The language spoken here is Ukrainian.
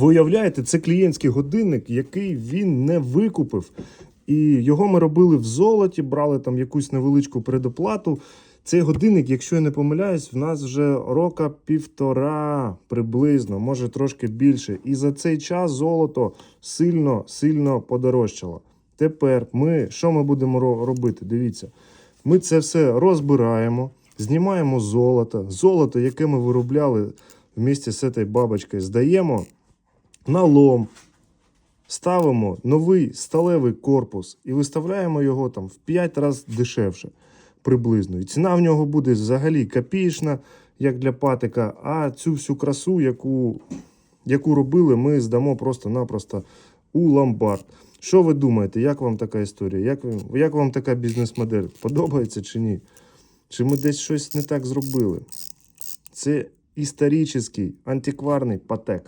Ви уявляєте, це клієнтський годинник, який він не викупив. І його ми робили в золоті, брали там якусь невеличку предоплату. Цей годинник, якщо я не помиляюсь, в нас вже рока півтора приблизно, може трошки більше. І за цей час золото сильно сильно подорожчало. Тепер ми що ми будемо робити? Дивіться, ми це все розбираємо, знімаємо золото. Золото, яке ми виробляли в місті з цією бабочкою, здаємо на лом, ставимо новий сталевий корпус і виставляємо його там в 5 разів дешевше приблизно. І ціна в нього буде взагалі копієчна, як для патика, а цю всю красу, яку, яку робили, ми здамо просто-напросто у ломбард. Що ви думаєте, як вам така історія? Як, як вам така бізнес-модель? Подобається чи ні? Чи ми десь щось не так зробили? Це історичний, антикварний патек.